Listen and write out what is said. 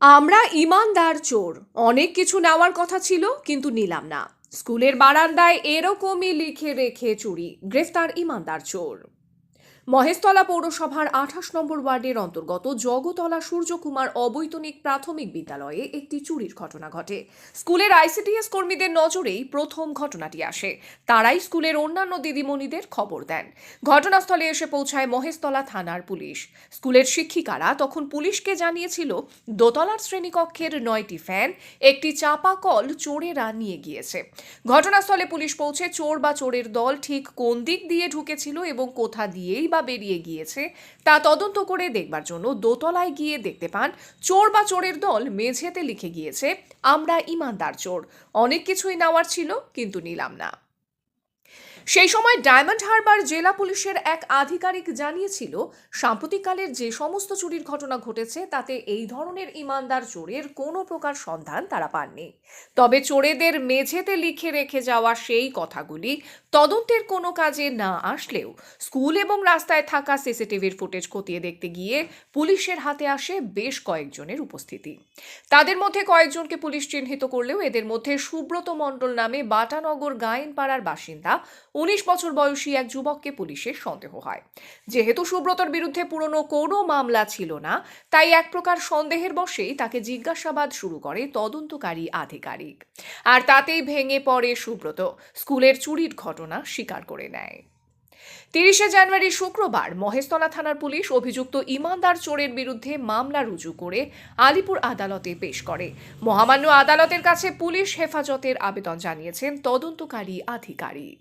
আমরা ইমানদার চোর। অনেক কিছু নেওয়ার কথা ছিল, কিন্তু নিলাম না। স্কুলের বারান্দায় এরকমই লিখে রেখে চুরি। গ্রেফতার ইমানদার চোর। মহেশতলা পৌরসভার আঠাশ নম্বর ওয়ার্ডের অন্তর্গত জগতলা সূর্যকুমার অবৈতনিক প্রাথমিক বিদ্যালয়ে একটি চুরির ঘটনা ঘটে। স্কুলের আইসিডিএস কর্মীদের নজরেই প্রথম ঘটনাটি আসে। তারাই স্কুলের অন্যান্য দিদিমণিদের খবর দেন। ঘটনাস্থলে এসে পৌঁছায় মহেশতলা থানার পুলিশ। স্কুলের শিক্ষিকারা তখন পুলিশকে জানিয়েছিল, দোতলার শ্রেণীকক্ষের নয়টি ফ্যান, একটি চাপা কল চোরেরা নিয়ে গিয়েছে। ঘটনাস্থলে পুলিশ পৌঁছে চোর বা চোরের দল ঠিক কোন দিক দিয়ে ঢুকেছিল এবং কোথা দিয়েই বা বেরিয়ে গিয়েছে, তা তদন্ত করে দেখবার জন্য দোতলায় গিয়ে দেখতে পান, চোর বা চোরের দল মেঝেতে লিখে গিয়েছে, আমরা ইমানদার চোর। অনেক কিছুই নেওয়ার ছিল, কিন্তু নিলাম না। সেই সময় ডায়মন্ড হারবার জেলা পুলিশের এক আধিকারিক জানিয়েছিল সাম্প্রতিককালের যে সমস্ত চুরির ঘটনা ঘটেছে, তাতে এই ধরনের ইমানদার চোরের কোনো প্রকার সন্ধান তারা পাননি। তবে চোরেদের মেঝেতে লিখে রেখে যাওয়া সেই কথাগুলি তদন্তের কোনো কাজে না আসলেও স্কুল এবং রাস্তায় থাকা সিসিটিভির ফুটেজ খতিয়ে দেখতে গিয়ে পুলিশের হাতে আসে বেশ কয়েকজনের উপস্থিতি। তাদের মধ্যে কয়েকজনকে পুলিশ চিহ্নিত করলেও এদের মধ্যে সুব্রত মণ্ডল নামে বাটানগর গায়েনপাড়ার বাসিন্দা উনিশ বছর বয়সী এক যুবককে পুলিশের সন্দেহ হয়। যেহেতু সুব্রতর বিরুদ্ধে পুরনো কোনো মামলা ছিল না, তাই এক প্রকার সন্দেহের বশেই তাকে জিজ্ঞাসাবাদ শুরু করে তদন্তকারী আধিকারিক। আর তাতেই ভেঙে পড়ে সুব্রত, স্কুলের চুরির ঘটনা স্বীকার করে নেয়। তিরিশে জানুয়ারি শুক্রবার মহেশতলা থানার পুলিশ অভিযুক্ত ইমানদার চোরের বিরুদ্ধে মামলা রুজু করে আলিপুর আদালতে পেশ করে। মহামান্য আদালতের কাছে পুলিশ হেফাজতের আবেদন জানিয়েছেন তদন্তকারী আধিকারিক।